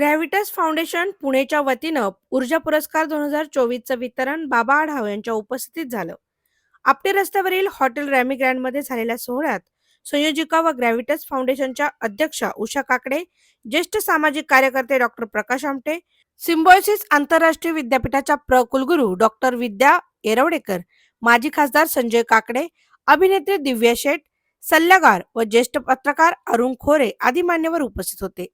ग्रॅव्हिटस foundation पुणेच्या वतीनं ऊर्जा पुरस्कार दोन हजार चोवीसचं वितरण बाबा आढाव यांच्या उपस्थितीत झालं. आपटे रस्त्यावरील हॉटेल रॅमी ग्रँडमध्ये झालेल्या सोहळ्यात संयोजिका व ग्रॅव्हिटस फाउंडेशनच्या अध्यक्षा उषा काकडे ज्येष्ठ सामाजिक कार्यकर्ते डॉक्टर प्रकाश आमटे सिम्बॉयसिस आंतरराष्ट्रीय विद्यापीठाच्या प्र कुलगुरू डॉक्टर विद्या येरवडेकर माजी खासदार संजय काकडे अभिनेत्री दिव्या शेठ सल्लागार व ज्येष्ठ पत्रकार अरुण खोरे आदी मान्यवर उपस्थित होते.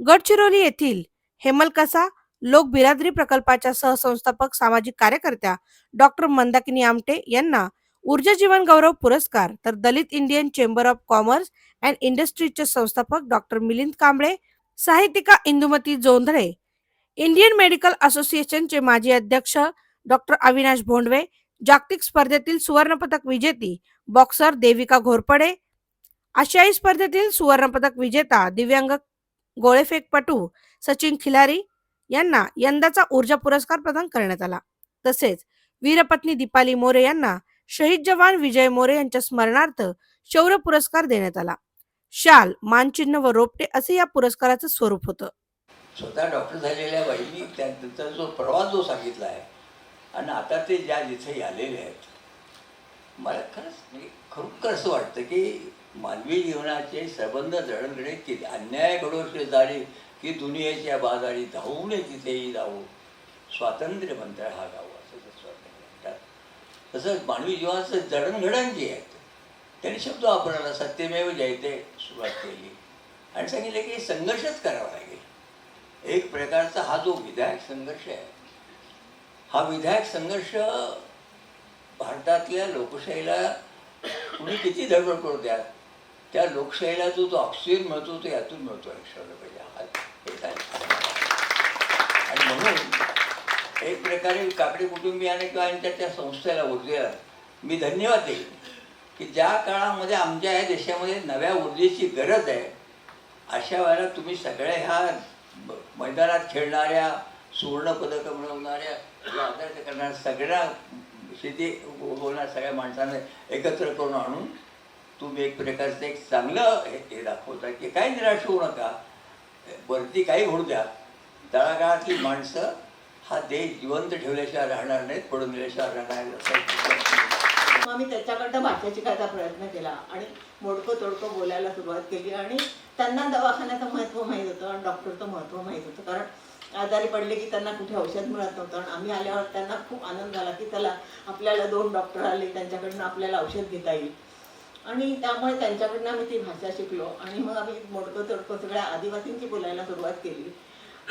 गडचिरोली येथील हेमलकसा लोक बिरादरी प्रकल्पाच्या सहसंस्थापक सामाजिक कार्यकर्त्या डॉक्टर मंदाकिनी आमटे यांना ऊर्जा जीवन गौरव पुरस्कार तर Dalit Indian chamber of commerce and इंडस्ट्रीजचे संस्थापक डॉक्टर मिलिंद कांबळे साहित्यिका इंदुमती जोंधळे इंडियन मेडिकल असोसिएशनचे माजी अध्यक्ष डॉक्टर अविनाश भोंडवे जागतिक स्पर्धेतील सुवर्णपदक विजेती बॉक्सर देविका घोरपडे आशियाई स्पर्धेतील सुवर्णपदक विजेता दिव्यांग गोळेफेकपटू सचिन खिलारी यांना यंदाचा ऊर्जा पुरस्कार प्रदान करण्यात आला. तसेच वीरपत्नी दीपाली मोरे यांना शहीद जवान विजय मोरे यांच्या स्मरणार्थ शौर्य पुरस्कार देण्यात आला. शाल मानचिन्ह व रोपटे असे या पुरस्काराचं स्वरूप होतं. स्वतः डॉक्टर झालेल्या बाईंनी त्यांचा जो प्रवास जो सांगितला आहे आणि आता ते ज्या जिथे आलेले आहेत मला खरंच म्हणजे खरोखर असं वाटतं की मानवी जीवनाचे संबंध जडणघडण किती अन्याय अन्यायाकडो झाले की दुनियेच्या बाजारी धावू नये तिथेही जाऊ स्वातंत्र्य मंत्र हा गाव असं स्वातंत्र्य म्हणतात. तसंच मानवी जीवनाचं जडणघडण जी आहेत त्यांनी शब्द वापरला सत्यमेव जयते सुरुवात केली. आणि सांगितलं की संघर्षच करावा लागेल. एक प्रकारचा हा जो विधायक संघर्ष आहे हा विधायक संघर्ष भारतातल्या लोकशाहीला कुणी किती धडपड करू द्या त्या लोकशाहीला जो जो ऑक्सिजन मिळतो तो यातून मिळतो लक्षात पाहिजे हा आणि म्हणून एक प्रकारे काकडे कुटुंबियाने किंवा आणि त्या संस्थेला ऊर्जेला मी धन्यवाद देईन की ज्या काळामध्ये आमच्या या देशामध्ये नव्या ऊर्जेची गरज आहे अशा वेळेला तुम्ही सगळ्या ह्या मैदानात खेळणाऱ्या सुवर्णपदकं मिळवणाऱ्या आदर्श करणाऱ्या सगळ्या शेती हो-, बो- सगळ्या माणसांना एकत्र करून आणून तुम्ही एक प्रकारचं एक चांगलं हे दाखवता की काही निराश होऊ नका. वरती काही होऊ द्या. तळागाळातली माणसं हा देश जिवंत ठेवल्याशिवाय राहणार नाहीत पडून दिल्याशिवाय राहणार मग आम्ही त्याच्याकडनं भाषा शिकायचा प्रयत्न केला आणि मोडकं तोडकं बोलायला सुरुवात केली आणि त्यांना दवाखान्याचं महत्त्व माहीत होतं आणि डॉक्टरचं महत्त्व माहीत होतं. कारण आजारी पडले की त्यांना कुठे औषध मिळत नव्हतं आणि आम्ही आल्यावर त्यांना खूप आनंद झाला की त्याला आपल्याला दोन डॉक्टर आले त्यांच्याकडनं आपल्याला औषध घेता येईल. आणि त्यामुळे त्यांच्याकडनं आम्ही ती भाषा शिकलो. आणि मग आम्ही मोडकं तोडकं सगळ्या आदिवासींची बोलायला सुरुवात केली.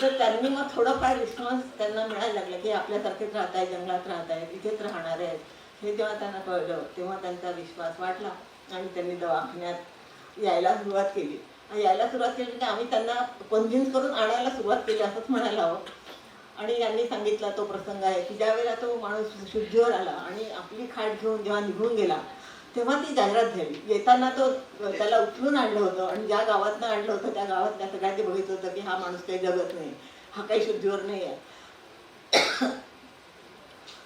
तर त्यांनी मग थोडंफार रिस्पॉन्स त्यांना मिळायला लागला की आपल्यासारखेच राहत आहे जंगलात राहत आहेत इथेच राहणार आहेत. हे जेव्हा त्यांना कळलं तेव्हा त्यांचा विश्वास वाटला आणि त्यांनी दवाखान्यात यायला सुरुवात केली. आणि यायला सुरुवात केली की आम्ही त्यांना कन्व्हिन्स करून आणायला सुरुवात केली असंच म्हणायला हवं. आणि यांनी सांगितला तो प्रसंग आहे की ज्यावेळेला तो माणूस शुद्धीवर आला आणि आपली खाट घेऊन जेव्हा निघून गेला तेव्हा ती जाहिरात झाली. येताना तो त्याला उचलून आणलं होतं आणि ज्या गावातनं आणलं होतं त्या गावातल्या सगळ्यांनी बघितलं होतं की हा माणूस काही जगत नाही. हा काही शुद्धीवर नाही आहे.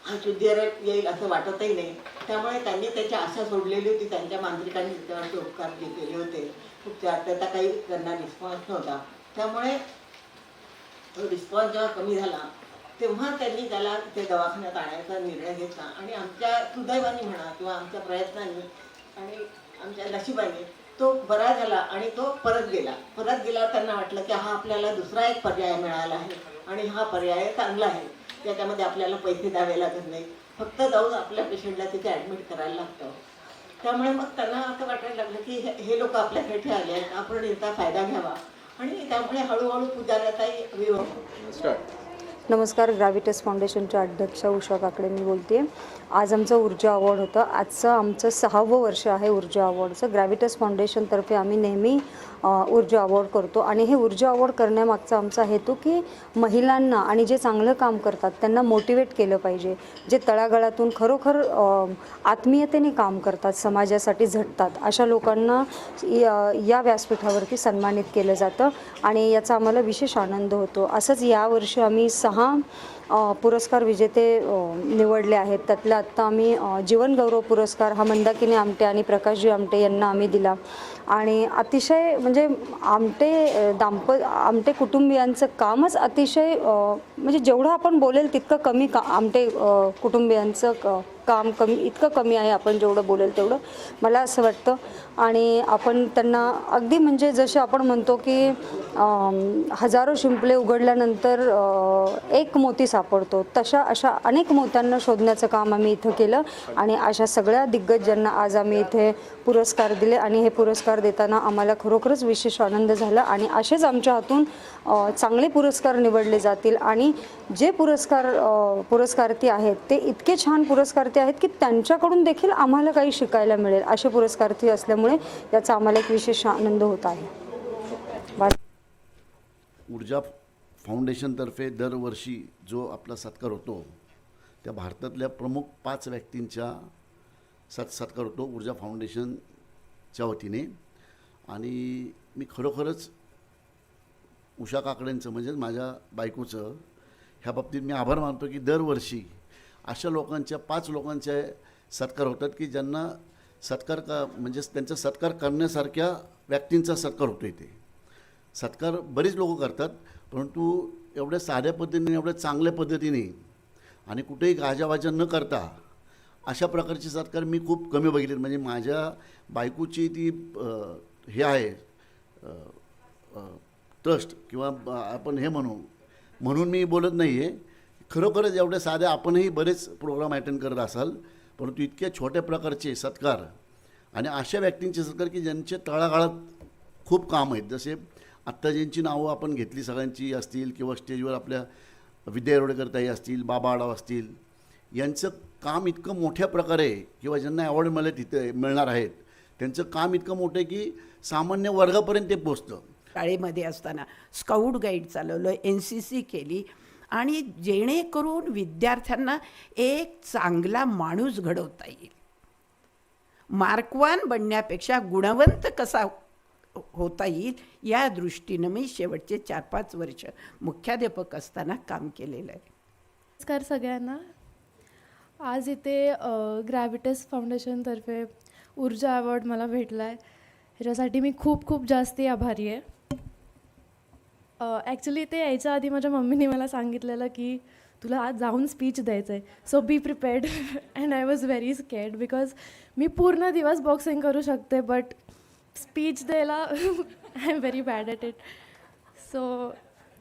हा शुद्धीवर येईल असं वाटतही नाही. त्यामुळे त्यांनी त्याची आशा सोडलेली होती. त्यांच्या मांत्रिकांनी त्याच्यावरचे उपकार घेतलेले केले होते उपचार त्याचा काही त्यांना रिस्पॉन्स नव्हता. त्यामुळे तो रिस्पॉन्स जेव्हा कमी झाला तेव्हा त्यांनी त्याला ते दवाखान्यात आणायचा निर्णय घेतला. आणि आमच्या सुदैवानी म्हणा किंवा आमच्या प्रयत्नांनी आणि आमच्या नशिबाने तो बरा झाला आणि तो परत गेला. परत गेला त्यांना वाटलं की हा आपल्याला दुसरा एक पर्याय मिळाला आहे आणि हा पर्याय चांगला आहे. त्याच्यामध्ये आपल्याला पैसे द्यावे लागत नाही फक्त जाऊन आपल्या पेशंटला तिथे ॲडमिट करायला लागतं. त्यामुळे मग त्यांना असं वाटायला लागलं की हे- हे लोक आपल्यासाठी आले आहेत. आपण याचा फायदा घ्यावा. आणि त्यामुळे हळूहळू पुजाऱ्याचाही विवाह नमस्कार ग्रॅव्हिटस फाउंडेशनच्या अध्यक्ष उषा काकडे मी बोलते. आज आमचं ऊर्जा अवॉर्ड होतं. आजचं आमचं सहावं वर्ष आहे ऊर्जा अवॉर्डचं. ग्रॅव्हिटस फाउंडेशनतर्फे आम्ही नेहमी ऊर्जा अवॉर्ड करतो आणि हे ऊर्जा अवॉर्ड करण्यामागचा आमचा हेतू की महिलांना आणि जे चांगलं काम करतात त्यांना मोटिवेट केलं पाहिजे. जे तळागाळातून खरोखर आत्मीयतेने काम करतात समाजासाठी झटतात अशा लोकांना या या व्यासपीठावरती सन्मानित केलं जातं आणि याचा आम्हाला विशेष आनंद होतो. असंच यावर्षी आम्ही सहा दहा पुरस्कार विजेते निवडले आहेत. त्यातल्या आत्ता आम्ही जीवनगौरव पुरस्कार हा मंदाकिनी आमटे आणि प्रकाशजी आमटे यांना आम्ही दिला. आणि अतिशय म्हणजे आमटे दाम्प आमटे कुटुंबियांचं कामच अतिशय म्हणजे जेवढं आपण बोलेल तितकं कमी का आमटे कुटुंबियांचं क काम कमी इतकं कमी आहे आपण जेवढं बोलेल तेवढं मला असं वाटतं. आणि आपण त्यांना अगदी म्हणजे जसे आपण म्हणतो की हजारो शिंपले उघडल्यानंतर एक मोती सापडतो तशा अशा अनेक मोत्यांना शोधण्याचं काम आम्ही इथं केलं. आणि अशा सगळ्या दिग्गजांना आज आम्ही इथे पुरस्कार दिले आणि हे पुरस्कार देताना आम्हाला खरोखरच विशेष आनंद झाला आणि असेच आमच्या हातून चांगले पुरस्कार निवडले जातील आणि जे पुरस्कार अ, पुरस्कार्थी आहेत ते इतके छान पुरस्कार्थी आहेत की त्यांच्याकडून देखील आम्हाला काही शिकायला मिळेल असे पुरस्कार्थी असल्यामुळे याचा आम्हाला एक विशेष आनंद होत आहे. ऊर्जा फाउंडेशनतर्फे दरवर्षी जो आपला सत्कार होतो त्या भारतातल्या प्रमुख पाच व्यक्तींच्या सत् सत्कार होतो ऊर्जा फाउंडेशनच्या वतीने. आणि मी खरोखरच उषा काकडेंचं म्हणजेच माझ्या बायकोचं ह्या बाबतीत मी आभार मानतो की दरवर्षी अशा लोकांच्या पाच लोकांचे सत्कार होतात की ज्यांना सत्कार का म्हणजे त्यांचा सत्कार करण्यासारख्या व्यक्तींचा सत्कार होतो इथे सत्कार बरीच लोक करतात परंतु एवढ्या साध्या पद्धतीने एवढ्या चांगल्या पद्धतीने आणि कुठेही गाजावाजा न करता अशा प्रकारचे सत्कार मी खूप कमी बघितले म्हणजे माझ्या बायकोची ती हे आहे ट्रस्ट किंवा आपण हे म्हणू. म्हणून मी बोलत नाही आहे खरोखरच एवढ्या साध्या आपणही बरेच प्रोग्राम अटेंड करत असाल परंतु इतक्या छोट्या प्रकारचे सत्कार आणि अशा व्यक्तींचे सत्कार की ज्यांचे तळागाळात खूप काम आहेत. जसे आत्ता ज्यांची नावं आपण घेतली सगळ्यांची असतील किंवा स्टेजवर आपल्या विद्या येरवडेकर असतील बाबा आडाव असतील यांचं काम इतकं मोठ्या प्रकारे किंवा ज्यांना अवॉर्ड मिळत तिथे मिळणार आहेत त्यांचं काम इतकं मोठं आहे की सामान्य वर्गापर्यंत ते पोचतं. शाळेमध्ये असताना स्काउट गाईड चालवलं एन सी सी केली आणि जेणेकरून विद्यार्थ्यांना एक चांगला माणूस घडवता येईल. मार्कवान बनण्यापेक्षा गुणवंत कसा होता येईल या दृष्टीनं मी शेवटचे चार पाच वर्ष मुख्याध्यापक असताना काम केलेलं आहे. नमस्कार सगळ्यांना. आज इथे ग्रॅव्हिटस फाउंडेशनतर्फे ऊर्जा अवॉर्ड मला भेटला आहे ह्याच्यासाठी मी खूप खूप जास्ती आभारी आहे. ॲक्च्युली ते यायच्या आधी माझ्या मम्मीने मला सांगितलेलं की तुला आज जाऊन स्पीच द्यायचं आहे so be prepared and I was very scared because मी पूर्ण दिवस बॉक्सिंग करू शकते बट स्पीच द्यायला I am very bad at it so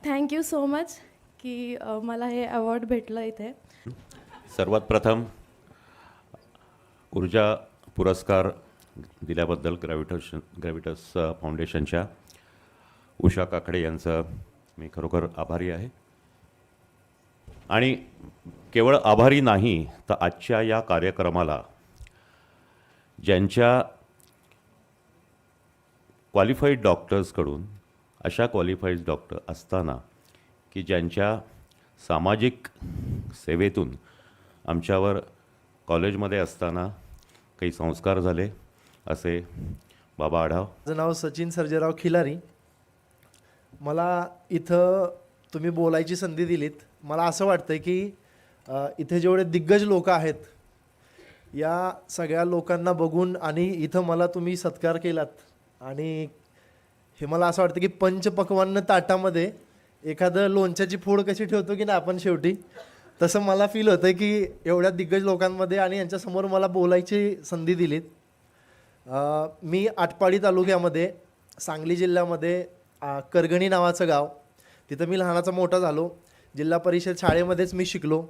thank you so much की मला हे अवॉर्ड भेटलं इथे. सर्वात प्रथम ऊर्जा पुरस्कार दिल्याबद्दल ग्रॅव्हिटस ग्रॅव्हिटस फाउंडेशनच्या उषा काकडे यांचं मी खरोखर आभारी आहे. आणि केवळ आभारी नाही तर आजच्या या कार्यक्रमाला ज्यांच्या क्वालिफाईड डॉक्टर्सकडून अशा क्वालिफाईड डॉक्टर असताना की ज्यांच्या सामाजिक सेवेतून आमच्यावर कॉलेजमध्ये असताना काही संस्कार झाले असे बाबा आढाव. माझं नाव सचिन सर्जेराव खिलारी. मला इथं तुम्ही बोलायची संधी दिलीत. मला असं वाटतं की इथे जेवढे दिग्गज लोक आहेत या सगळ्या लोकांना बघून आणि इथं मला तुम्ही सत्कार केलात आणि हे मला असं वाटतं की पंचपक्वान्न ताटामध्ये एखादं लोणच्याची फोड कशी ठेवतो की ना आपण शेवटी तसं मला फील होतं की एवढ्या दिग्गज लोकांमध्ये आणि यांच्यासमोर मला बोलायची संधी दिलीत. मी आटपाडी तालुक्यामध्ये सांगली जिल्ह्यामध्ये करगणी नावाचं गाव तिथं मी लहानाचा मोठा झालो. जिल्हा परिषद शाळेमध्येच मी शिकलो.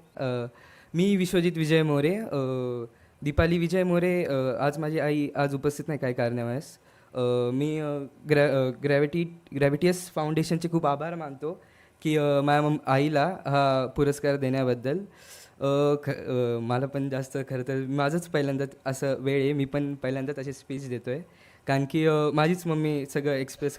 मी विश्वजित विजय मोरे दीपाली विजय मोरे आज माझी आई आज उपस्थित नाही काही कारणावयास मी ग्रॅ ग्रॅव्हिटी ग्रॅव्हिटीयस फाउंडेशनचे खूप आभार मानतो. की माझ्या मम आईला हा पुरस्कार देण्याबद्दल ख मला पण जास्त खरं तर माझंच पहिल्यांदा असं वेळ आहे. मी पण पहिल्यांदाच अशी स्पीच देतो आहे कारण की माझीच मम्मी सगळं एक्सप्रेस